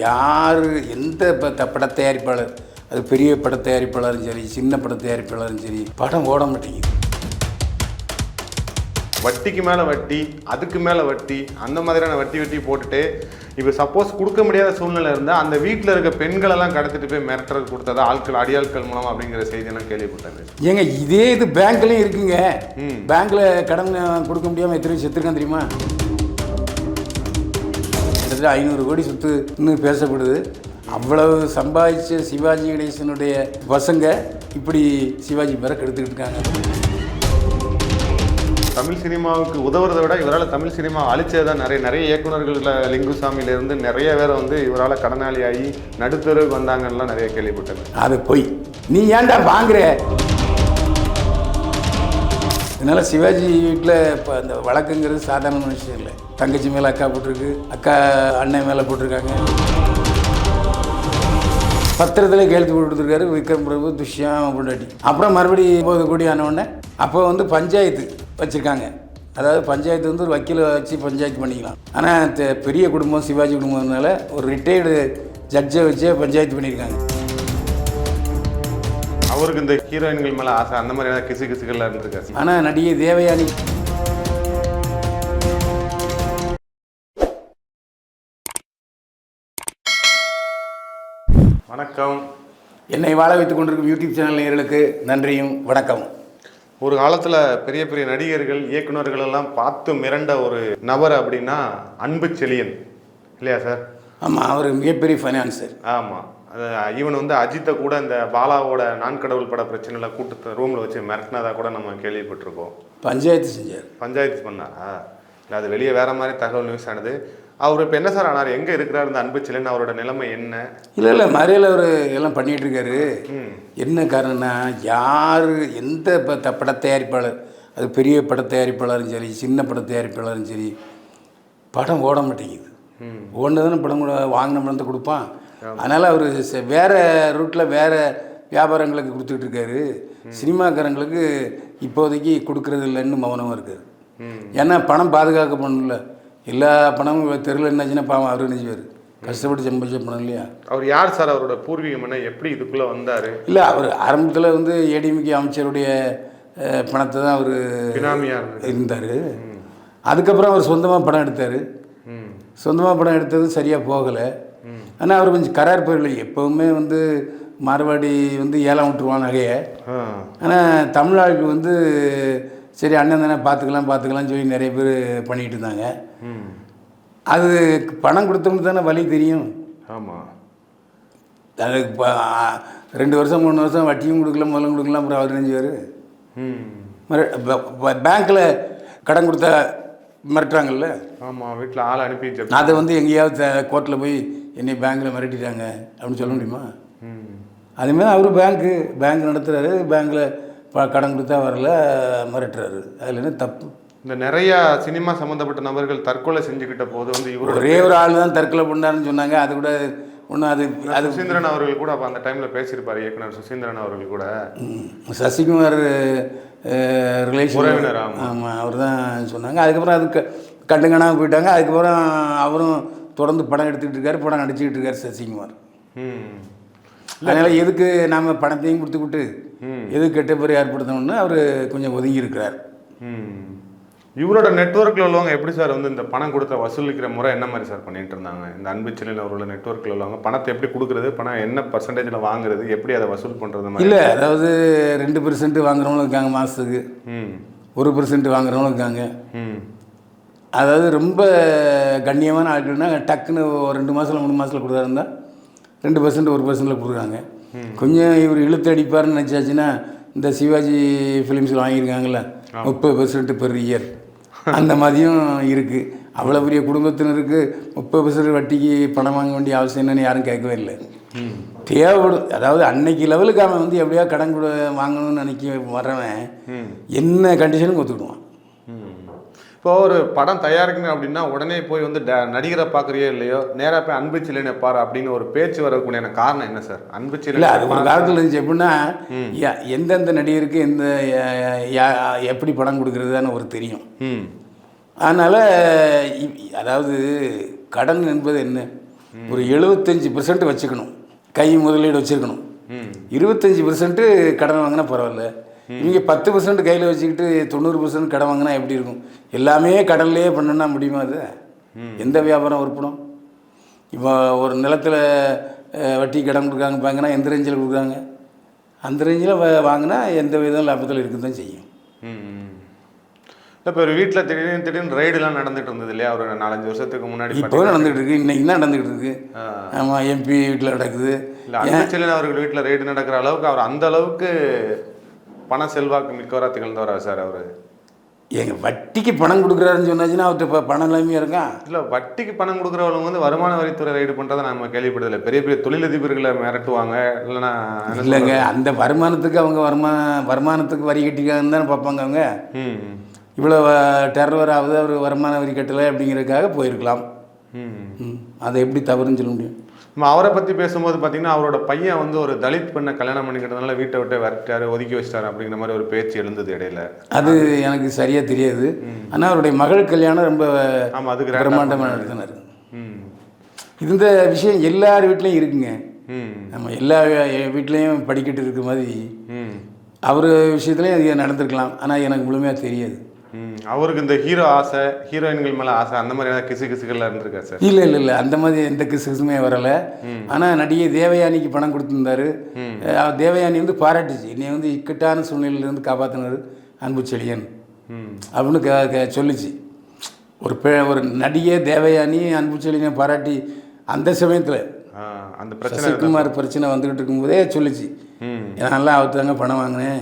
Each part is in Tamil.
யார் எந்த பட தயாரிப்பாளர் அது பெரிய பட தயாரிப்பாளரும் சரி சின்ன பட தயாரிப்பாளரும் சரி படம் ஓட மாட்டேங்குது. வட்டிக்கு மேலே வட்டி அதுக்கு மேலே வட்டி அந்த மாதிரியான வட்டி வட்டி போட்டுட்டு இப்போ சப்போஸ் கொடுக்க முடியாத சூழ்நிலை இருந்தால் அந்த வீட்டில் இருக்க பெண்களெல்லாம் கடத்திட்டு போய் மிரட்டுறது கொடுத்ததா ஆட்கள் அடியாட்கள் மூலம் அப்படிங்கிற செய்தியெல்லாம் கேள்விப்பட்டேன் ஏங்க இதே இது பேங்க்லயும் இருக்குங்க. ம். பேங்க்ல கடன் கொடுக்க முடியாம எத்தனை செத்துருக்கான் தெரியுமா? கிட்டத்தட்ட ஐநூறு கோடி சொத்து இன்னும் பேசப்படுது. அவ்வளவு சம்பாதிச்ச சிவாஜி கணேசனுடைய பசங்க இப்படி சிவாஜி பேரை கெடுத்துக்கிட்டு இருக்காங்க. தமிழ் சினிமாவுக்கு உதவுறதை விட இவரால் தமிழ் சினிமா அழிச்சது தான் நிறைய நிறைய இயக்குநர்கள லிங்குசாமியிலேருந்து நிறைய பேர் வந்து இவரால் கடனாளி ஆகி நடுத்தருவுக்கு வந்தாங்கலாம் நிறைய கேள்விப்பட்டேன் அது பொய். நீ ஏன்டா வாங்குற? இதனால் சிவாஜி வீட்டில் இப்போ அந்த வழக்குங்கிறது சாதாரண விஷயம் இல்லை. தங்கச்சி மேலே அக்கா போட்டிருக்கு. அக்கா அண்ணன் மேலே போட்டிருக்காங்க. பத்திரத்தில் கேள்வி கொடுத்துருக்காரு விக்ரம் பிரபு துஷ்யம் பொண்டாட்டி. அப்புறம் மறுபடியும் போது கோடி ஆனவுடனே அப்போ வந்து பஞ்சாயத்து வச்சுருக்காங்க. அதாவது பஞ்சாயத்து வந்து ஒரு வக்கீலை வச்சு பஞ்சாயத்து பண்ணிக்கலாம். ஆனால் பெரிய குடும்பம் சிவாஜி குடும்பம்னால ஒரு ரிட்டையர்டு ஜட்ஜை வச்சே பஞ்சாயத்து பண்ணியிருக்காங்க அவருக்கு இந்த ஹீரோயின்கள் மேலே ஆசை அந்த மாதிரியான கிசு கிசுகள்லாம் இருந்திருக்காரு ஆனால் நடிகை தேவயானி. வணக்கம். என்னை வாழ வைத்துக் கொண்டிருக்கும் யூடியூப் சேனல் நேயர்களுக்கு நன்றியும் வணக்கமும். ஒரு காலத்தில் பெரிய பெரிய நடிகர்கள் இயக்குனர்கள் எல்லாம் பார்த்து மிரண்ட ஒரு நபர் அப்படின்னா அன்பு செழியன். இல்லையா சார்? ஆமாம் அவர் மிகப்பெரிய ஃபைனான்சர் ஆமாம் ஈவன் வந்து அஜித்தை கூட இந்த பாலாவோட நான் கடவுள் பட பிரச்சனையில் கூட்டு ரூமில் வச்சு மிரட்டினதா கூட நம்ம கேள்விப்பட்டிருக்கோம். பஞ்சாயத்து செஞ்சார். பஞ்சாயத்து பண்ணாரா? இல்லை அது வெளியே வேற மாதிரி தகவல் நியூஸ் ஆனது. அவர் இப்போ என்ன சார் ஆனார்? எங்கே இருக்கிறார் இந்த அன்பு செழியன் அவரோட நிலைமை என்ன? இல்லை இல்லை மறையில் அவர் எல்லாம் பண்ணிகிட்டு இருக்காரு ம். என்ன காரணம்னா யார் எந்த பட தயாரிப்பாளர் அது பெரிய பட தயாரிப்பாளரும் சரி சின்ன பட தயாரிப்பாளரும் சரி படம் ஓட மாட்டேங்குது. ம். ஓடினதானே படம் கூட வாங்கின பணத்தை கொடுப்பான். அதனால் அவர் வேறு ரூட்டில் வேறு வியாபாரங்களுக்கு கொடுத்துக்கிட்டு இருக்காரு. சினிமாக்காரங்களுக்கு இப்போதைக்கு கொடுக்கறது இல்லைன்னு மௌனமாக இருக்காரு. ஏன்னா பணம் பாதுகாக்கப்படணும்ல. எல்லா பணமும் தெருவில் என்னாச்சுன்னா பாவம் அவர் நினைச்சுவார் கஷ்டப்பட்டு சம்பாதிச்ச பணம் இல்லையா? அவர் யார் சார் அவரோட பூர்வீகம் என்ன? எப்படி இதுக்குள்ளே வந்தார்? இல்லை அவர் ஆரம்பத்தில் வந்து ஏடிஎம்கே அமைச்சருடைய பணத்தை தான் அவர் பினாமியாக இருந்தார். அதுக்கப்புறம் அவர் சொந்தமாக படம் எடுத்தார். சொந்தமாக படம் எடுத்தது சரியாக போகலை. ஆனால் அவர் கொஞ்சம் கரார் போயிடல. எப்போவுமே வந்து மார்வாடி வந்து ஏலம் விட்டுருவான் நகையை. ஆனால் தமிழ்நாட்டுக்கு வந்து சரி அண்ணன் தானே பார்த்துக்கலாம் பார்த்துக்கலாம்னு சொல்லி நிறைய பேர் பண்ணிகிட்டு இருந்தாங்க. அது பணம் கொடுத்தவங்களுக்கு தானே வழி தெரியும். ஆமாம் அதுக்கு ரெண்டு வருஷம் மூணு வருஷம் வட்டியும் கொடுக்கல முதலும் கொடுக்கலாம் அப்புறம் நினைஞ்சுவார் ம். பேங்க்கில் கடன் கொடுத்தா மிரட்டுறாங்கல்ல? ஆமாம் வீட்டில் ஆள் அனுப்பி அதை வந்து எங்கேயாவது கோர்ட்டில் போய் என்னை பேங்க்கில் மிரட்டிட்டாங்க அப்படின்னு சொல்ல முடியுமா? அதேமாதிரி அவர் பேங்க்கு பேங்க் நடத்துகிறாரு பேங்க்கில் ப கடன் கொடுத்தா வரல மிரட்டுறாரு. அதில் என்ன தப்பு? இந்த நிறைய சினிமா சம்மந்தப்பட்ட நபர்கள் தற்கொலை செஞ்சுக்கிட்ட போது வந்து இவரோட ஒரே ஒரு ஆள் தான் தற்கொலை பண்ணாருன்னு சொன்னாங்க. அது கூட ஒன்றும் அது அது சுசீந்திரன் அவர்கள் கூட அப்போ அந்த டைமில் பேசியிருப்பார் இயக்குனர் சுசீந்திரன் அவர்கள் கூட. சசிகுமார் ரிலேஷன். ஆமாம் அவர் தான் சொன்னாங்க. அதுக்கப்புறம் அதுக்கு கண்டுங்கனாமல் போயிட்டாங்க. அதுக்கப்புறம் அவரும் தொடர்ந்து படம் எடுத்துக்கிட்டு இருக்காரு. படம் நடிச்சுக்கிட்டு இருக்காரு சசிகுமார். அதனால் எதுக்கு நாம் பணத்தையும் கொடுத்துக்கிட்டு. எதுக்கு கெட்ட பேர் ஏற்படுத்தணும்னு அவர் கொஞ்சம் ஒதுங்கி இருக்கிறார் இவரோட நெட்ஒர்க்கில் உள்ளவங்க எப்படி சார் வந்து இந்த பணம் கொடுத்த வசூலிக்கிற முறை என்ன மாதிரி சார் பண்ணிட்டு இருந்தாங்க? இந்த அன்பு செல்லில் அவரோட நெட்ஒர்க்கில் உள்ளவங்க பணத்தை எப்படி கொடுக்குறது? பணம் என்ன பர்சன்டேஜில் வாங்குறது? எப்படி அதை வசூல் பண்ணுறது மாதிரி? இல்லை அதாவது ரெண்டு பெர்சன்ட் வாங்குறவங்களும் இருக்காங்க மாதத்துக்கு ஒரு பெர்சன்ட் வாங்குறவங்களும் இருக்காங்க. அதாவது ரொம்ப கண்ணியமான ஆட்கள்னா டக்குன்னு ஒரு ரெண்டு மாதத்தில் மூணு மாதத்தில் கொடுத்தாருந்தா ரெண்டு பர்சன்ட் ஒரு பர்சன்டில் கொடுக்குறாங்க. கொஞ்சம் இவர் இழுத்து அடிப்பார்னு நினச்சாச்சுன்னா இந்த சிவாஜி ஃபிலிம்ஸில் வாங்கியிருக்காங்கல்ல முப்பது பர்சன்ட் பெர் இயர் அந்த மாதிரியும் இருக்குது அவ்வளோ பெரிய குடும்பத்தினருக்கு முப்பது பர்சன்ட் வட்டிக்கு பணம் வாங்க வேண்டிய அவசியம் என்னன்னு யாரும் கேட்கவே இல்லை. தேவைப்படும். அதாவது அன்னைக்கு லெவலுக்கு அவன் வந்து எப்படியா கடன் கொடு வாங்கணும்னு நினைக்க வர்றவன் என்ன கண்டிஷனும் ஒத்துக்கிடுவான். இப்போ ஒரு படம் தயாரிக்கணும் அப்படின்னா உடனே போய் வந்து ட- நடிகரை பார்க்குறியோ இல்லையோ நேராக போய் அன்பு சிலைனை பாரு அப்படின்னு ஒரு பேச்சு வரக்கூடிய காரணம் என்ன சார்? அன்பு இல்லை சிலை அது ஒரு காலத்தில் இருந்துச்சு எப்படின்னா எந்தெந்த நடிகருக்கு எந்த எப்படி படம் கொடுக்குறதுன்னு ஒரு தெரியும். ம். அதனால் அதாவது கடன் என்பது என்ன? ஒரு எழுபத்தஞ்சி பெர்சன்ட் வச்சுக்கணும். கை முதலீடு வச்சுருக்கணும். இருபத்தஞ்சி பெர்சன்ட்டு கடன் வாங்கினா பரவாயில்ல. இவங்க பத்து பெர்சன்ட் கையில் வச்சுக்கிட்டு தொண்ணூறு பெர்சன்ட் கடன் வாங்கினா எப்படி இருக்கும்? எல்லாமே கடல்லையே பண்ணணும்னா முடியுமா அது? எந்த வியாபாரம் உருப்படும்? இப்போ ஒரு நிலத்தில் வட்டி கடன் கொடுக்குறாங்க பாங்கன்னா எந்த ரேஞ்சில் கொடுக்குறாங்க? அந்த ரேஞ்சில் வாங்கினா எந்த விதம் லாபத்தில் இருக்க தான் செய்யும். இப்போ ஒரு வீட்டில் திடீர்னு திடீர்னு ரைடுலாம் நடந்துட்டு இருந்தது இல்லையா? ஒரு நாலஞ்சு வருஷத்துக்கு முன்னாடி இப்போ நடந்துகிட்டு இருக்கு. இன்னைக்கு தான் நடந்துகிட்டு இருக்கு? ஆமாம் எம்பி வீட்டில் நடக்குது. இல்லை அவர்கள் வீட்டில் ரைடு நடக்கிற அளவுக்கு அவர் அந்த அளவுக்கு பண செல்வாக்கு மிக்கவராக திகழ்ந்தவரா சார் அவர்? எங்க வட்டிக்கு பணம் கொடுக்குறாருன்னு சொன்னாச்சுன்னா அவர்கிட்ட இப்போ பணம் இல்லாமையாக இருக்கான் இல்லை வட்டிக்கு பணம் கொடுக்குறவங்க வந்து வருமான வரித்துறை ரைடு பண்ணுறதை நம்ம கேள்விப்பட்டதில்லை. பெரிய பெரிய தொழிலதிபர்களை மிரட்டுவாங்க இல்லைன்னா இல்லைங்க அந்த வருமானத்துக்கு அவங்க வருமானம் வருமானத்துக்கு வரி கட்டிக்காங்கன்னு தானே பார்ப்பாங்க அவங்க. இவ்வளோ டெரர் ஆகுது அவர் வருமான வரி கட்டலை அப்படிங்கிறதுக்காக போயிருக்கலாம். அதை எப்படி தவறுன்னு சொல்ல முடியும்? நம்ம அவரை பற்றி பேசும்போது பார்த்தீங்கன்னா அவரோட பையன் வந்து ஒரு தலித் பெண்ணை கல்யாணம் பண்ணிக்கிட்டதுனால வீட்டை விட்டு விரட்டாரு ஒதுக்கி வச்சிட்டாரு அப்படிங்கிற மாதிரி ஒரு பேச்சு எழுந்தது இடையில. அது எனக்கு சரியாக தெரியாது. ஆனால் அவருடைய மகள் கல்யாணம் ரொம்ப ஆமாம் அதுக்கு பிரம்மாண்டமாக நடத்தினார். இந்த விஷயம் எல்லார் வீட்லேயும் இருக்குங்க. நம்ம எல்லா வீட்லேயும் படிக்கட்டு இருக்க மாதிரி. அவர் விஷயத்துலையும் அது நடந்திருக்கலாம். ஆனால் எனக்கு முழுமையாக தெரியாது. அவருக்கு இந்த ஹீரோ ஆசை ஹீரோயின்கள் மேலே ஆசை அந்த மாதிரியான கிசு கிசுகள்லாம் இருந்திருக்கா சார்? இல்லை இல்லை இல்லை. அந்த மாதிரி எந்த கிசுமே வரலை. ஆனால் நடிகை தேவயானிக்கு பணம் கொடுத்துருந்தாரு. தேவயானி வந்து பாராட்டுச்சு. என்னை வந்து இக்கட்டான சூழ்நிலையிலேருந்து காப்பாற்றினார் அன்பு செழியன். அப்படின்னு சொல்லுச்சு. ஒரு பெ ஒரு நடிகை தேவயானி அன்பு செழியனை பாராட்டி அந்த சமயத்தில் அந்த பிரச்சனை சசிகுமார் பிரச்சனை வந்துக்கிட்டு இருக்கும்போதே சொல்லுச்சு. நான் நல்லா அவர் தாங்க பணம் வாங்கினேன்.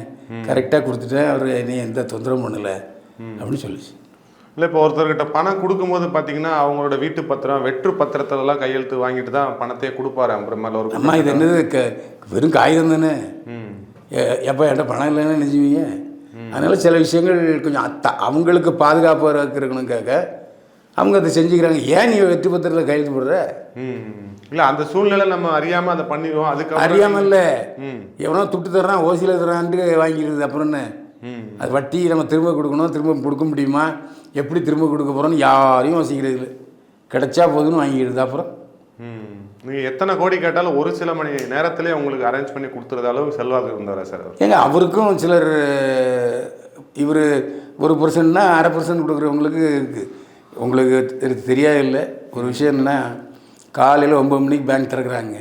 கரெக்டாக கொடுத்துட்டேன். அவர் என்னை எந்த தொந்தரவும் பண்ணலை. அப்படின்னு சொல்லுச்சு. இல்லை இப்போ ஒருத்தர்கிட்ட பணம் கொடுக்கும்போது பார்த்தீங்கன்னா அவங்களோட வீட்டு பத்திரம் வெற்று பத்திரத்திலலாம் கையெழுத்து வாங்கிட்டு தான் பணத்தையே கொடுப்பாரு அப்புறமேல ஒரு அம்மா இது என்னது? க வெறும் காகிதம் தானே? எப்போ என்கிட்ட பணம் இல்லைன்னு நினைச்சுவீங்க? அதனால் சில விஷயங்கள் கொஞ்சம் அத்த அவங்களுக்கு பாதுகாப்பாக இருக்கணுக்காக அவங்க அதை செஞ்சுக்கிறாங்க. ஏன் நீ வெற்றி பத்திரத்தில் கையெழுத்து போடுற? இல்லை அந்த சூழ்நிலை நம்ம அறியாமல் அதை பண்ணிடுவோம். அதுக்கு அறியாமல்ல. ம். எவனோ துட்டு தர்றான் ஓசியில் தர்றான்ட்டு வாங்கிடுறது அப்புறம் என்ன? அது வட்டி நம்ம திரும்ப கொடுக்கணும் திரும்ப கொடுக்க முடியுமா? எப்படி திரும்ப கொடுக்க போகிறோன்னு யாரையும் யோசிக்கிறது இல்லை கிடைச்சா போதுன்னு வாங்கிடுது அப்புறம். ம். நீங்கள் எத்தனை கோடி கேட்டாலும் ஒரு சில மணி நேரத்திலே உங்களுக்கு அரேஞ்ச் பண்ணி கொடுத்துறது அளவுக்கு செல்வாக்கு இருந்தவரா சார் ஏங்க அவருக்கும் சிலர் இவர் ஒரு பர்சன்ட்னா அரை பர்சன்ட் கொடுக்குறவங்களுக்கு இருக்குது உங்களுக்கு தெரி- தெரியாது இல்லை. ஒரு விஷயம் என்னென்னா காலையில் ஒம்பது மணிக்கு பேங்க் திறக்கிறாங்க.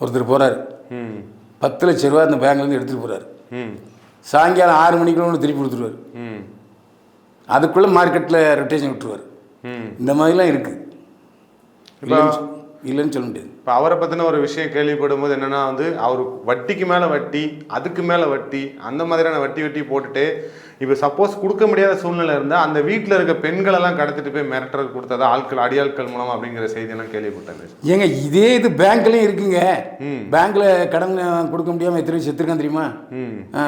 ஒருத்தர் போகிறார் பத்து லட்ச ரூபா அந்த பேங்க்லேருந்து எடுத்துகிட்டு போகிறார் ம். சாயங்காலம் ஆறு மணிக்குள்ள ஒன்று திருப்பி கொடுத்துருவார். ம். அதுக்குள்ளே மார்க்கெட்டில் ரொட்டேஷன் விட்டுருவார். இந்த மாதிரிலாம் இருக்குது இல்லைன்னு சொல்ல முடியாது. இப்போ அவரை பற்றின ஒரு விஷயம் கேள்விப்படும் போது என்னன்னா வந்து அவர் வட்டிக்கு மேலே வட்டி அதுக்கு மேலே வட்டி அந்த மாதிரியான வட்டி வட்டி போட்டுட்டு இப்போ சப்போஸ் கொடுக்க முடியாத சூழ்நிலை இருந்தால் அந்த வீட்டில் இருக்க பெண்களெல்லாம் கடத்திட்டு போய் மிரட்டுறது கொடுத்ததா ஆட்கள் அடியாட்கள் மூலம் அப்படிங்கிற செய்தியெல்லாம் கேள்விப்பட்டேன் ஏங்க இதே இது பேங்க்லேயும் இருக்குங்க. பேங்க்கில் கடன் கொடுக்க முடியாமல் எத்தனை செத்துருக்கான் தெரியுமா? ஆ.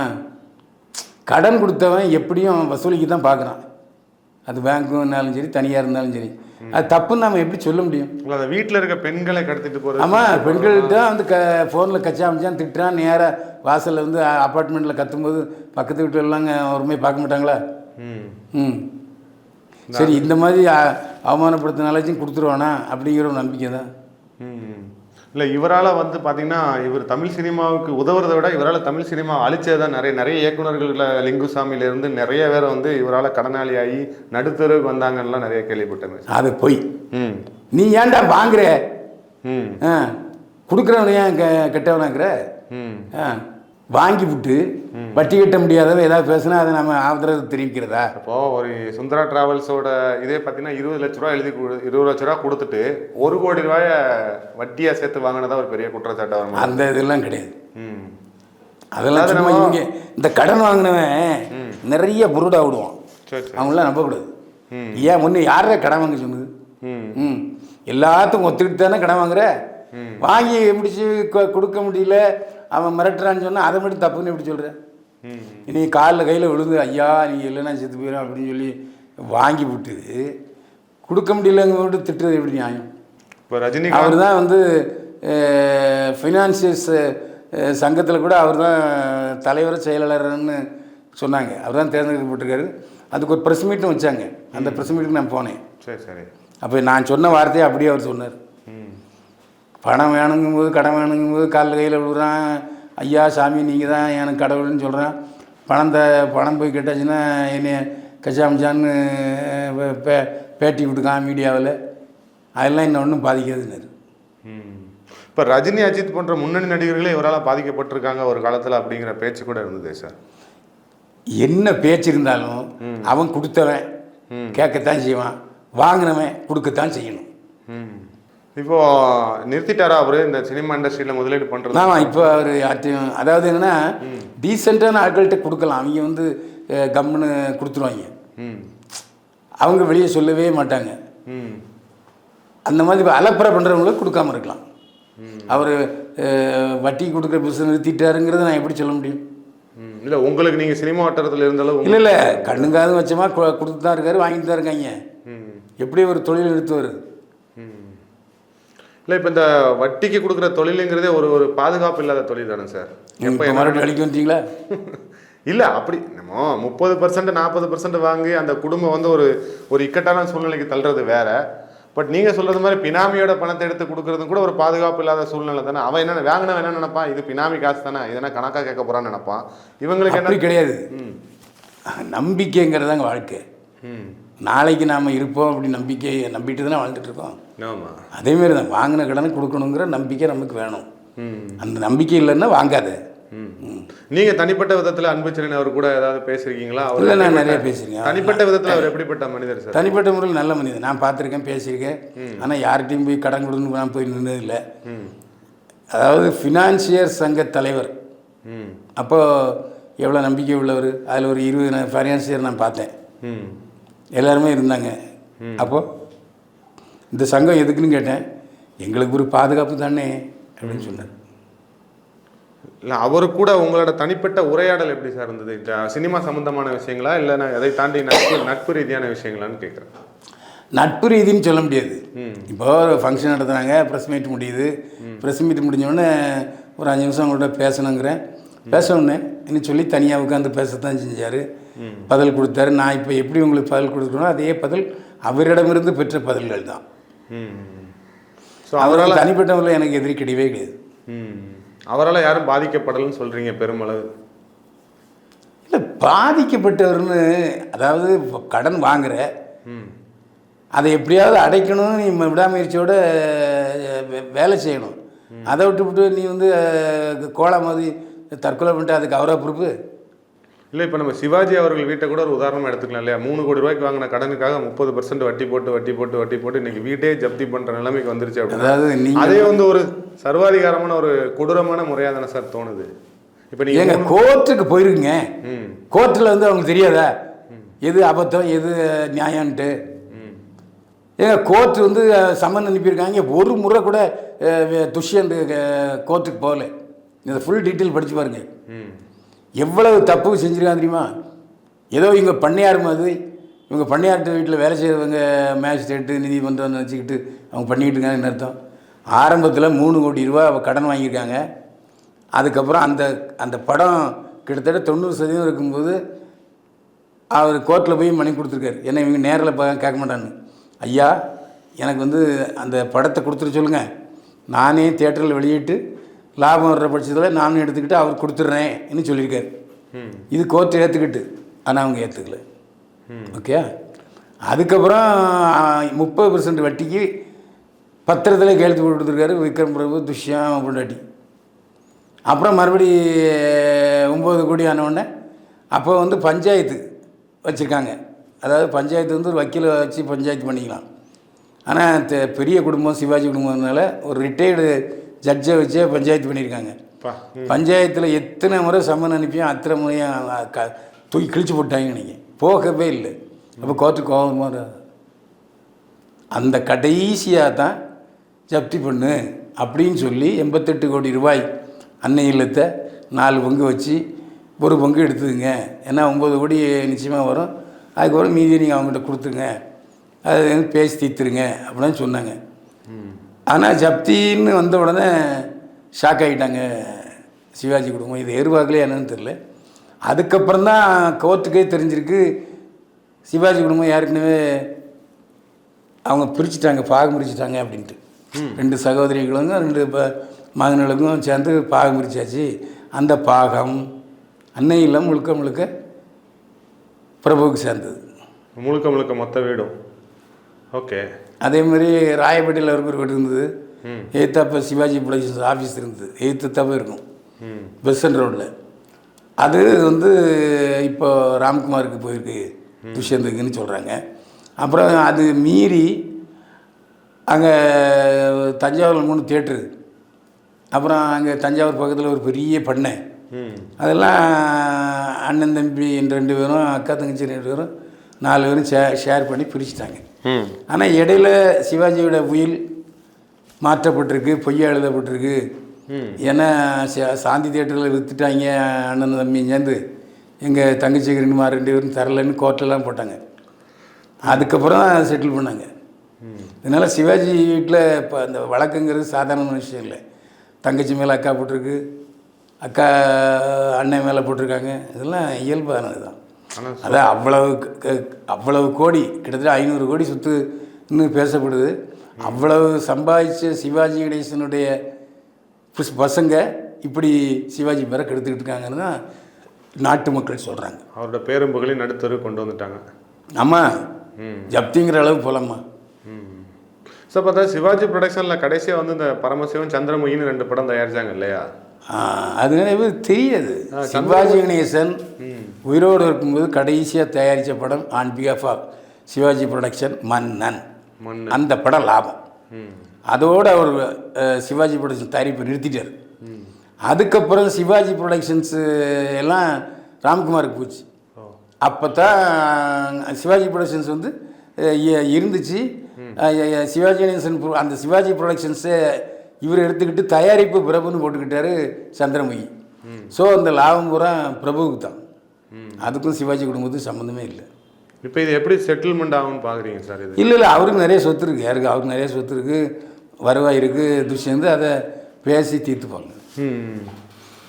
கடன் கொடுத்தவன் எப்படியும் வசூலிக்க தான் பார்க்குறான். அது பேங்க்கும் இருந்தாலும் சரி தனியாக இருந்தாலும் சரி. அது தப்புன்னு நம்ம எப்படி சொல்ல முடியும்? அந்த வீட்டில் இருக்க பெண்களை கடத்திட்டு போகிறது ஆமாம் பெண்கள்கிட்ட வந்து க ஃபோனில் கச்சா அமைச்சான் திட்டுறான் நேராக வாசலில் வந்து அப்பார்ட்மெண்ட்டில் கத்தும்போது பக்கத்து வீட்டில் எல்லாங்க ஒருமே பார்க்க மாட்டாங்களா? ம். ம். சரி இந்த மாதிரி அவமானப்படுத்தினாலாச்சும் கொடுத்துருவானா அப்படிங்கிற ஒரு நம்பிக்கை தான். ம். இல்லை இவரால் வந்து பார்த்தீங்கன்னா இவர் தமிழ் சினிமாவுக்கு உதவுறதை விட இவரால் தமிழ் சினிமா அழிச்சது தான் நிறைய நிறைய இயக்குனர்கள லிங்குசாமியிலேருந்து நிறைய பேர் வந்து இவரால் கடனாளியாகி நடுத்தருவுக்கு வந்தாங்கலாம் நிறைய கேள்விப்பட்டேன் அது பொய். ம். நீ ஏன்டா வாங்குற? ம். ஆ கொடுக்குறவன ஏன் க கெட்டவனாக்குற? ம். ஆ. வாங்கி விட்டு வட்டி கட்ட முடியாதவன் ஏதாவது பேசுனா அதை நம்ம ஆதரவு தெரிவிக்கிறதா? அப்போ ஒரு சுந்தரா டிராவல்ஸோட இதே பார்த்தீங்கன்னா இருபது லட்ச ரூபா எழுதி கொடு இருபது லட்ச ரூபா கொடுத்துட்டு ஒரு கோடி ரூபாய வட்டியா சேர்த்து வாங்கினதா ஒரு பெரிய குற்றச்சாட்டு வரும். அந்த இதெல்லாம் கிடையாது. அதெல்லாம் இவங்க இந்த கடன் வாங்கினவன் நிறைய புருடா விடுவான். அவங்களாம் நம்பக்கூடாது. ஏன் முன்னே யாரா கடன் வாங்க சொன்னது? ம். எல்லாத்துக்கும் ஒத்துக்கிட்டு தானே கடன் வாங்குற? வாங்கி முடிச்சு கொடுக்க முடியல. அவன் மிரட்டுறான்னு சொன்னா அதை மட்டும் தப்புன்னு எப்படி சொல்ற? ம் நீ காலில் கையில் விழுந்து ஐயா நீ இல்லைன்னா செத்து போயிடும் அப்படின்னு சொல்லி வாங்கி விட்டு கொடுக்க முடியலங்க விட்டு திட்டுறது எப்படி நியாயம்? இப்போ ரஜினிகாந்த் அவர் தான் வந்து ஃபினான்சியஸ் சங்கத்தில் கூட அவர் தான் தலைவர் செயலாளர்னு சொன்னாங்க. அவர் தான் தேர்ந்தெடுக்கப்பட்டிருக்காரு அதுக்கு ஒரு ப்ரெஸ் மீட்டும் வச்சாங்க. அந்த ப்ரெஸ் மீட்டுக்கு நான் போனேன். சரி சரி. அப்போ நான் சொன்ன வார்த்தையை அப்படியே அவர் சொன்னார். பணம் வேணுங்கும்போது கடன் வேணுங்கும்போது காலில் கையில் விழுறான் ஐயா சாமி நீங்கள் தான் எனக்கு கடவுள்னு சொல்கிறான் பணம் த பணம் போய் கேட்டாச்சுன்னா என்னை கச்சாமிச்சான்னு பே பேட்டி விட்டுக்கான் மீடியாவில். அதெல்லாம் இன்னும் ஒன்றும் பாதிக்காதுன்னு இப்போ ரஜினி அஜித் போன்ற முன்னணி நடிகர்களே இவரால் பாதிக்கப்பட்டிருக்காங்க ஒரு காலத்தில் அப்படிங்கிற பேச்சு கூட இருந்தது சார். என்ன பேச்சு இருந்தாலும் அவன் கொடுத்தவன் கேட்கத்தான் செய்வான். வாங்கினவன் கொடுக்கத்தான் செய்யணும். இப்போ நிறுத்திட்டாரா அவரு? இந்த சினிமா இண்டஸ்ட்ரியில முதலீடு பண்றது? ஆமாம் இப்போ அவர் யார்ட்டையும் அதாவது என்னென்னா டீசெண்டான ஆட்கள்கிட்ட கொடுக்கலாம். அவங்க வந்து கம்முன்னு கொடுத்துருவாங்க. ம். அவங்க வெளியே சொல்லவே மாட்டாங்க. ம். அந்த மாதிரி அலப்பறை பண்ணுறவங்களுக்கு கொடுக்காம இருக்கலாம். அவர் வட்டி கொடுக்குற பிஸ்னஸ் நிறுத்திட்டாருங்கிறத நான் எப்படி சொல்ல முடியும். இல்ல உங்களுக்கு நீங்க சினிமா வட்டாரத்தில் இருந்த அளவு இல்லை இல்லை. கண்ணுங்காதும் வச்சமா கு- கொடுத்து தான் இருக்காரு வாங்கிட்டு தான் இருக்காங்க. எப்படி ஒரு தொழில் நிறுத்துவார். இல்ல இப்போ இந்த வட்டிக்கு கொடுக்குற தொழிலுங்கிறதே ஒரு ஒரு பாதுகாப்பு இல்லாத தொழில் தானே சார். எப்போ மறுபடியும் வேலைக்கு வந்துட்டீங்களா? இல்ல அப்படி நம்ம முப்பது பர்சன்ட் நாற்பது பர்சன்ட் வாங்கி அந்த குடும்பம் வந்து ஒரு ஒரு இக்கட்டான சூழ்நிலைக்கு தள்ளுறது வேற. பட் நீங்க சொல்றது மாதிரி பினாமியோட பணத்தை எடுத்து கொடுக்கறதும் கூட ஒரு பாதுகாப்பு இல்லாத சூழ்நிலை தானே. அவன் என்ன வாங்கினவன் என்ன நினைப்பான்? இது பினாமி காசு தானே இதனா கணக்கா கேட்க போறான்னு நினைப்பான். இவங்களுக்கு என்ன கிடையாது. ம். நம்பிக்கைங்கிறதாங்க வாழ்க்கை. ம். நாளைக்கு நாம் இருப்போம் அப்படி நம்பிக்கை நம்பிட்டு தானே வாழ்ந்துட்டு இருக்கோம். ஆமா. அதேமாரி தான் வாங்கின கடனை கொடுக்கணுங்கிற நம்பிக்கை நமக்கு வேணும். அந்த நம்பிக்கை இல்லைன்னா வாங்காத. நீங்க தனிப்பட்ட விதத்துல அன்புச்சரன் அவர் கூட ஏதாவது பேசிருக்கீங்களா அவர் இல்லை நான் நிறைய பேசியிருக்கேன். தனிப்பட்ட விதத்துல அவர் எப்படிப்பட்ட மனிதர் சார்? தனிப்பட்ட முறையில் நல்ல மனிதன் நான் பார்த்துருக்கேன் பேசியிருக்கேன். ஆனால் யார்கிட்டையும் போய் கடன் கொடுன்னு நான் போய் நின்னதில்லை ம். அதாவது ஃபினான்சியர் சங்க தலைவர். ம். அப்போ எவ்வளோ நம்பிக்கை உள்ளவர்? அதில் ஒரு இருபது ஃபைனான்சியர் நான் பார்த்தேன். எல்லாருமே இருந்தாங்க. அப்போ இந்த சங்கம் எதுக்குன்னு கேட்டேன். எங்களுக்கு ஒரு பாதுகாப்பு தானே அப்படின்னு சொன்னார். இல்ல அவரு கூட உங்களோட தனிப்பட்ட உரையாடல் எப்படி சார் இருந்தது? சினிமா சம்பந்தமான விஷயங்களா? இல்ல நான் அதை தாண்டி நட்பு நட்பு ரீதியான விஷயங்களான்னு கேட்குறேன் நட்பு ரீதின்னு சொல்ல முடியாது. இப்போ ஒரு ஃபங்க்ஷன் நடத்துனாங்க ப்ரெஸ் மீட் முடியுது. ப்ரெஸ் மீட் முடிஞ்சோடனே ஒரு அஞ்சு நிமிஷம் அவங்கள்ட்ட பேசணுங்கிறேன். பேசணுன்னே இன்னும் சொல்லி தனியாக உட்காந்து பேசத்தான் செஞ்சார். பதில் கொடுத்தாரு. நான் இப்போ எப்படி உங்களுக்கு பதில் கொடுக்கணும் அதே பதில் அவரிடமிருந்து பெற்ற பதில்கள் தான். ஸோ அவரால் தனிப்பட்ட முறையில் எனக்கு எதிரி கிடையவே கிடையாது. அவரால் யாரும் பாதிக்கப்படலைன்னு சொல்றீங்க பெருமளவு? இல்லை பாதிக்கப்பட்டவர்னு அதாவது கடன் வாங்குற அதை எப்படியாவது அடைக்கணும்னு நீ விடாமுயற்சியோட வேலை செய்யணும். அதை விட்டுவிட்டு நீ வந்து கோலா மாதிரி தற்கொலை பண்ணிட்டு அதுக்கு அவரா பொறுப்பு? இல்லை இப்போ நம்ம சிவாஜி அவர்கள் வீட்டை கூட ஒரு உதாரணமா எடுத்துக்கலாம் இல்லையா? மூணு கோடி ரூபாய்க்கு வாங்கின கடனுக்காக முப்பது பர்சன்ட் வட்டி போட்டு வட்டி போட்டு வட்டி போட்டு இன்னைக்கு வீட்டே ஜப்தி பண்ற நிலைமைக்கு வந்துருச்சு அப்படின்னா அதாவது நீங்கள் அதே வந்து ஒரு சர்வாதிகாரமான ஒரு கொடூரமான முறையாக தானே சார் தோணுது? இப்போ நீங்க ஏங்க கோர்ட்டுக்கு போயிருக்குங்க. கோர்ட்டில் வந்து அவங்களுக்கு தெரியாதா? எது அபத்தம் எது நியாயம்ன்ட்டு? ஏங்க கோர்ட்டு வந்து சம்மன் அனுப்பியிருக்காங்க. ஒரு முறை கூட துஷ்யந்த் கோர்ட்டுக்கு போகல. இதை ஃபுல் டீட்டெயில் படித்து பாருங்க. ம். எவ்வளவு தப்பு செஞ்சுருக்காங்க தெரியுமா? ஏதோ இவங்க பண்ணையார் மாதிரி இவங்க பண்ணையார்கிட்ட வீட்டில் வேலை செய்கிறவங்க மேஜிஸ்ட்ரேட்டு நீதிமன்றம் வச்சுக்கிட்டு அவங்க பண்ணிக்கிட்டு இருக்காங்கன்னு அர்த்தம். ஆரம்பத்தில் மூணு கோடி ரூபா அவள் கடன் வாங்கியிருக்காங்க. அதுக்கப்புறம் அந்த அந்த படம் கிட்டத்தட்ட தொண்ணூறு சதவீதம் இருக்கும்போது அவர் கோர்ட்டில் போய் மணி கொடுத்துருக்காரு. ஏன்னா இவங்க நேரில் ப கேட்க மாட்டான்னு. ஐயா எனக்கு வந்து அந்த படத்தை கொடுத்துட்டு சொல்லுங்கள் நானே தேட்டரில் வெளியிட்டு லாபம் வர்ற பட்சத்தில் நானும் எடுத்துக்கிட்டு அவர் கொடுத்துட்றேன்னு சொல்லியிருக்காரு. இது கோர்ட்டு ஏற்றுக்கிட்டு ஆனால் அவங்க ஏற்றுக்கல ஓகே அதுக்கப்புறம் முப்பது பர்சன்ட் வட்டிக்கு பத்திரத்தில் கையெழுத்து போட்டு கொடுத்துருக்காரு விக்ரம் பிரபு துஷ்யம் பொண்டாட்டி. அப்புறம் மறுபடி ஒம்பது கோடி ஆனவுடனே அப்போ வந்து பஞ்சாயத்து வச்சுருக்காங்க. அதாவது பஞ்சாயத்து வந்து ஒரு வக்கீலை வச்சு பஞ்சாயத்து பண்ணிக்கலாம். ஆனால் பெரிய குடும்பம் சிவாஜி குடும்பம்னால ஒரு ரிட்டையர்டு ஜட்ஜை வச்சே பஞ்சாயத்து பண்ணியிருக்காங்க. பஞ்சாயத்தில் எத்தனை முறை சம்மன் அனுப்பியும் அத்தனை முறையும் க தூக்கி கிழிச்சு போட்டாங்க நீங்கள் போகவே இல்லை. அப்போ கோர்ட்டு கோபம் அந்த கடைசியாக தான் ஜப்தி பண்ணு அப்படின்னு சொல்லி எண்பத்தெட்டு கோடி ரூபாய் அன்னை இல்லத்தை நாலு பங்கு வச்சு ஒரு பங்கு எடுத்துதுங்க. ஏன்னா ஒம்பது கோடி நிச்சயமாக வரும். அதுக்கப்புறம் மீதியை நீங்கள் அவங்ககிட்ட கொடுத்துருங்க. அது பேசி தீர்த்துருங்க அப்படின்னு சொன்னாங்க. ஆனால் ஜப்தின்னு வந்த உடனே ஷாக் ஆகிட்டாங்க சிவாஜி குடும்பம். இது எதிர்பார்க்கலையே என்னன்னு தெரில அதுக்கப்புறம் தான் கோர்ட்டுக்கே தெரிஞ்சிருக்கு சிவாஜி குடும்பம் ஏற்கனவே அவங்க பிரிச்சுட்டாங்க பாகம் பிரிச்சுட்டாங்க அப்படின்ட்டு. ரெண்டு சகோதரிகளுக்கும் ரெண்டு மகன்களுக்கும் சேர்ந்து பாகம் பிரிச்சாச்சு அந்த பாகம் அன்னை இல்லம் முழுக்க முழுக்க பிரபுவுக்கு சேர்ந்தது. முழுக்க முழுக்க மொத்த வீடும். ஓகே. அதே மாதிரி ராயப்பேட்டையில் ஒரு வீடு இருந்தது. எய்த்தாப்ப சிவாஜி ப்ரொடக்ஷன்ஸ் ஆஃபீஸ் இருந்தது. எய்த்தாப்ப இருக்கும் ம். பெசன்ட் ரோட்டில் அது வந்து இப்போ ராம்குமாருக்கு போயிருக்கு. துஷ்யந்துக்குன்னு சொல்கிறாங்க அப்புறம் அது மீறி அங்கே தஞ்சாவூரில் மூணு தேட்ரு அப்புறம் அங்கே தஞ்சாவூர் பக்கத்தில் ஒரு பெரிய பண்ணை. அதெல்லாம் அண்ணன் தம்பி ரெண்டு பேரும் அக்கா தங்கச்சி ரெண்டு பேரும் நாலு பேரும் ஷே ஷேர் பண்ணி பிரிச்சுட்டாங்க. ஆனால் இடையில சிவாஜியோட உயில் மாற்றப்பட்டிருக்கு பொய்யா எழுதப்பட்டிருக்கு. ஏன்னா சா- சாந்தி தேட்டரில் விற்றுட்டாங்க அண்ணன் தம்பி சேர்ந்து. எங்கள் தங்கச்சி ரெண்டு ரெண்டு பேரும் தரலன்னு கோர்ட்டெல்லாம் போட்டாங்க. அதுக்கப்புறம் செட்டில் பண்ணாங்க. இதனால் சிவாஜி வீட்டில் இப்போ அந்த வழக்குங்கிறது சாதாரண விஷயம் இல்லை. தங்கச்சி மேலே அக்கா போட்டிருக்கு. அக்கா அண்ணன் மேலே போட்டிருக்காங்க. இதெல்லாம் இயல்பானது தான் அதான் அவ்வளவு அவ்வளவு கோடி கிட்டத்தட்ட ஐநூறு கோடி சொத்து இன்னும் பேசப்படுது அவ்வளவு சம்பாதிச்ச சிவாஜி கணேசனுடைய புஸ்- பசங்க இப்படி சிவாஜி பேரை கெடுத்துக்கிட்டு இருக்காங்கன்னு தான் நாட்டு மக்கள் சொல்கிறாங்க அவரோட பேரும் புகழையும் நடுத்தரு கொண்டு வந்துட்டாங்க. ஆமாம் ஜப்திங்கிற அளவு போலாமா? ஸோ பார்த்தா சிவாஜி ப்ரொடக்ஷனில் கடைசியாக வந்து இந்த பரமசிவன் சந்திரமுகின்னு ரெண்டு படம் தயாரிச்சாங்க இல்லையா? அது நிறைய பேர் தெரியாது. சிவாஜி கணேசன் உயிரோடு இருக்கும்போது கடைசியாக தயாரித்த படம் ஆன் பிகாஃப் ஆஃப் சிவாஜி ப்ரொடக்ஷன் மன்னன். அந்த படம் லாபம். அதோடு அவர் சிவாஜி ப்ரொடக்ஷன் தயாரிப்பை நிறுத்திட்டார். அதுக்கப்புறம் சிவாஜி ப்ரொடக்ஷன்ஸு எல்லாம் ராம்குமாருக்கு போச்சு. அப்போ தான் சிவாஜி ப்ரொடக்ஷன்ஸ் வந்து இருந்துச்சு. சிவாஜி கணேசன் அந்த சிவாஜி ப்ரொடக்ஷன்ஸை இவர் எடுத்துக்கிட்டு தயாரிப்பு பிரபுன்னு போட்டுக்கிட்டாரு சந்திரமுகி. ஸோ அந்த லாபம் பூரா பிரபுவுக்கு தான். அதுக்கும் சிவாஜி குடும்பத்துக்கும் சம்மந்தமே இல்லை. இப்போ இது எப்படி செட்டில்மெண்ட் ஆகும்னு பார்க்குறீங்க சார் இது? இல்லை இல்லை அவருக்கு நிறைய சொத்து இருக்குது யாருக்கு அவருக்கு நிறைய சொத்து இருக்குது வருவாய் இருக்குது துஷ்யந்து அதை பேசி தீர்த்துப்பாங்க.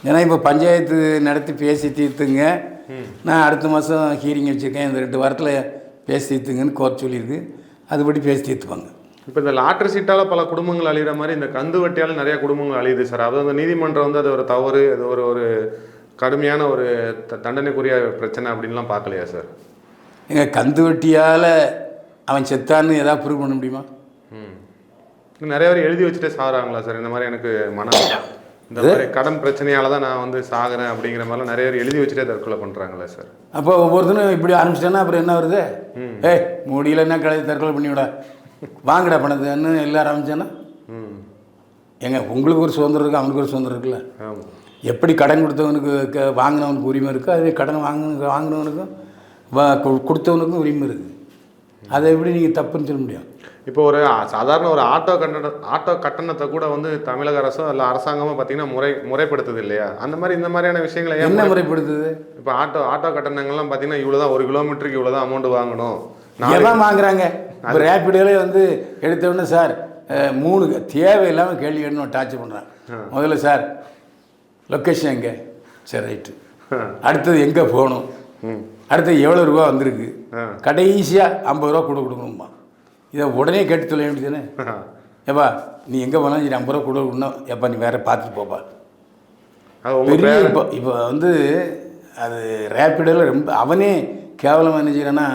ஏன்னா இப்போ பஞ்சாயத்து நடத்தி பேசி தீர்த்துங்க. நான் அடுத்த மாதம் ஹீரிங் வச்சுருக்கேன். இந்த ரெண்டு வாரத்தில் பேசி தீர்த்துங்கன்னு கோர்ட் சொல்லியிருக்கு. அதுபடி பேசி தீர்த்துப்பாங்க. இப்போ இந்த லாட்டரி சீட்டால பல குடும்பங்கள் அழியிற மாதிரி இந்த கந்து வட்டியால நிறைய குடும்பங்கள் அழியுது சார். அது அந்த நீதிமன்றம் வந்து அது ஒரு தவறு அது ஒரு ஒரு கடுமையான ஒரு த- தண்டனைக்குரிய பிரச்சனை அப்படின்லாம் பார்க்கலையா சார்? எங்க கந்து வெட்டியால் அவன் செத்தான்னு ஏதாவது ப்ரூவ் பண்ண முடியுமா? ம். நிறைய பேர் எழுதி வச்சுட்டே சாகுறாங்களா சார்? இந்த மாதிரி எனக்கு மன இந்த மாதிரி கடன் பிரச்சனையால தான் நான் வந்து சாகுறேன் அப்படிங்கிற மாதிரிலாம் நிறைய பேர் எழுதி வச்சுட்டே தற்கொலை பண்ணுறாங்களா சார்? அப்போ ஒவ்வொருத்தனும் இப்படி ஆரம்பிச்சிட்டேன்னா அப்புறம் என்ன வருது? ஏய் முடியலன்னா கழுதி தற்கொலை பண்ணிவிட. வாங்கடா பணத்தைன்னு எல்லாரும் ஆரம்பிச்சானா ம். ஏங்க உங்களுக்கு ஒரு சுதந்திரம் இருக்குது அவனுக்கு ஒரு சுதந்திரம் இருக்குல்ல? எப்படி கடன் கொடுத்தவனுக்கு க- வாங்கினவனுக்கு உரிமை இருக்கோ அதே கடன் வாங்கின வாங்கினவனுக்கும் வா கொடுத்தவனுக்கும் உரிமை இருக்குது அதை எப்படி நீங்கள் தப்புன்னு சொல்ல முடியும்? இப்போ ஒரு சாதாரண ஒரு ஆட்டோ கட்டண ஆட்டோ கட்டணத்தை கூட வந்து தமிழக அரசோ இல்லை அரசாங்கமோ பார்த்தீங்கன்னா முறை முறைப்படுத்துது இல்லையா? அந்த மாதிரி இந்த மாதிரியான விஷயங்களை என்ன முறைப்படுத்துது? இப்போ ஆட்டோ ஆட்டோ கட்டணங்கள்லாம் பார்த்தீங்கன்னா இவ்வளோ தான் ஒரு கிலோமீட்டருக்கு இவ்வளோ தான் அமௌண்ட் வாங்கணும். எவன் வாங்குறாங்க? இப்போ ரேப்பிடோலே வந்து எடுத்த உடனே சார் மூணு தேவையில்லாமல் கேள்வி கேட்டு டார்ச்சர் பண்ணுறான் முதல்ல சார் லொக்கேஷன் எங்கே? சரி ரைட்டு அடுத்தது எங்கே போகணும்? அடுத்தது எவ்வளோ ரூபா வந்திருக்கு. கடைசியாக ஐம்பது ரூபா கொடு கொடுக்கணுமா இதை உடனே கேட்டு தொலை வேண்டியதானே ஏப்பா நீ எங்கே போனாலும் சரி ஐம்பது ரூபா கொடு கொடுக்கணும் ஏப்பா நீ வேற பார்த்துட்டு போப்பா. பெரிய பேர இப்போ இப்போ வந்து அது ரேப்பிடோவில் ரொம்ப அவனே கேவலமாக என்ன செய்யறான்னா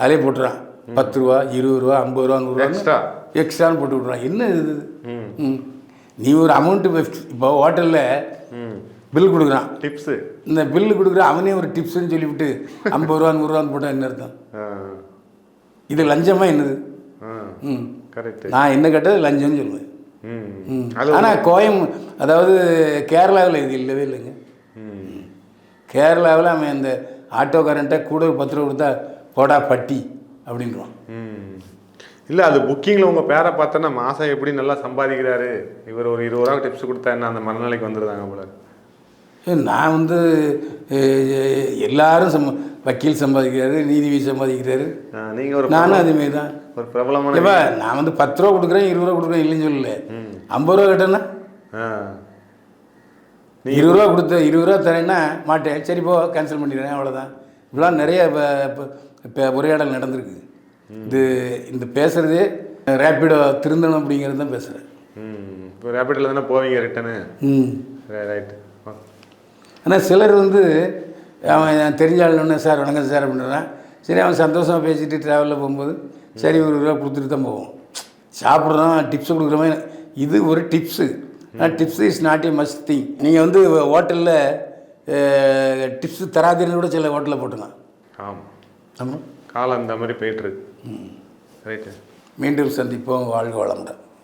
அதிலே போட்டுறான். பத்து ரூபா இருபது ரூபா ஐம்பது ரூபா நூறுரூவா Extra. எக்ஸ்ட்ரான்னு போட்டு விட்றான் என்ன இது. நீ ஒரு அமௌண்ட்டு இப்போ ஹோட்டலில் பில் கொடுக்குறான். டிப்ஸு இந்த பில்லு கொடுக்குற அவனே ஒரு டிப்ஸ்ன்னு சொல்லிவிட்டு ஐம்பது ரூபா நூறுரூவான்னு போட்டால் என்ன அர்த்தம்? இது லஞ்சமா என்னது? ம். கரெக்ட் நான் என்ன கேட்டது? லஞ்சம்னு சொல்லுவேன். ம். ஆனால் கோயம் அதாவது கேரளாவில் இது இல்லவே இல்லைங்க. கேரளாவில் அவன் இந்த ஆட்டோக்காரன்ட்ட கூட ஒரு பத்து ரூபா கொடுத்தா போடா பட்டி. அப்படின்றான் ம். இல்லை அது புக்கிங்கில் உங்கள் பேரை பார்த்தோன்னா மாதம் எப்படி நல்லா சம்பாதிக்கிறாரு? இவர் ஒரு இருபது ரூபா டிப்ஸ் கொடுத்தா என்ன அந்த மனநிலைக்கு வந்துடுதாங்க போல. நான் வந்து எல்லாரும் சம்ப வக்கீல் சம்பாதிக்கிறாரு நீதிபதி சம்பாதிக்கிறாரு. நீங்கள் ஒரு நானும் அதேமாரி தான் ஒரு பிரபலமான நான் வந்து பத்து ரூபா கொடுக்குறேன் இருபது ரூபா கொடுக்குறேன் இல்லைன்னு சொல்லல. ஐம்பது ரூபா கட்டணா ஆ. இருபது ரூபா கொடுத்த இருபது ரூபா தரேன்னா மாட்டேன். சரி போ கேன்சல் பண்ணிடுறேன் அவ்வளோதான் இப்படிலாம் நிறைய இப்போ உரையாடல் நடந்திருக்கு. இது இந்த பேசுகிறதே ரேப்பிடோ திருந்தணும் அப்படிங்கிறது தான் பேசுகிறேன் இப்போ ரேபிட்டில் தானே போவீங்க ரிட்டனு ம். ரைட் ஆனால் சிலர் வந்து அவன் தெரிஞ்ச ஆளுன்னு சார் வணக்கம் சார் அப்படின்றான் சரி அவன் சந்தோஷமாக பேசிட்டு ட்ராவலில் போகும்போது சரி ஒரு ரூபா கொடுத்துட்டு தான் போவோம். சாப்பிட்றோம் டிப்ஸ் கொடுக்குறோமே இது ஒரு டிப்ஸு ஆனால் tips is not a must thing நீங்கள் வந்து ஹோட்டலில் டிப்ஸ் தராதீர்னு கூட சில ஹோட்டலில் போட்டுங்க ஆமாம் காலம் அந்த மாதிரி போயிட்டுருக்கு ரைட்டு மீண்டும் சந்திப்போம். வாழ்க வளமுடன்.